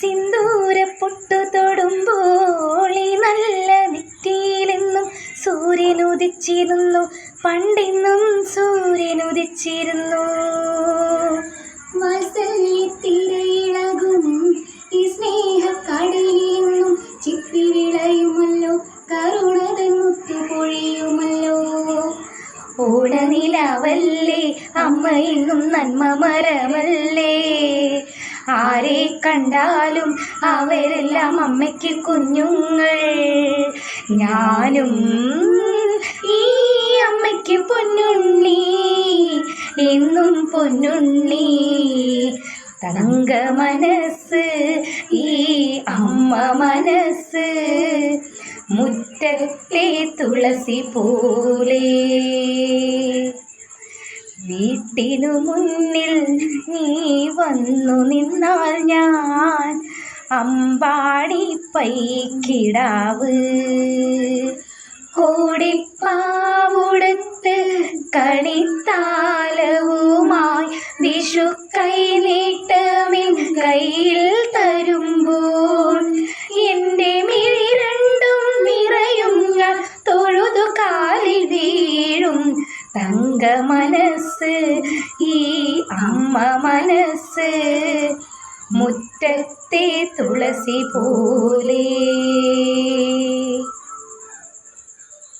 സിന്ദൂര പൊട്ടു തൊടുമ്പോൾ നല്ല നെറ്റിയിലെന്നും സൂര്യനുദിച്ചിരുന്നു. പണ്ടിന്നും സൂര്യൻ ഓടനിലാവല്ലേ അമ്മയെന്നും നന്മ മരമല്ലേ? ആരെ കണ്ടാലും അവരെല്ലാം അമ്മയ്ക്ക് കുഞ്ഞുങ്ങൾ. ഞാനും ഈ അമ്മയ്ക്ക് പൊന്നുണ്ണി എന്നും പൊന്നുണ്ണി. തങ്ക മനസ്സ് ഈ അമ്മ മനസ്സ്. മുറ്റത്തെ തുളസി പോലെ. വീട്ടിനു മുന്നിൽ നീ വന്നു നിന്നാൽ ഞാൻ അമ്പാടി പൈക്കിടാവ്. കോടിപ്പാവുടുത്ത് കണിത്താലവുമായി വിഷു കൈ നീട്ടമിൻ കയ്യിൽ തരുമ്പോൾ തങ്ക മനസ്സ് ഈ അമ്മ മനസ്സ്. മുറ്റത്തെ തുളസി പോലെ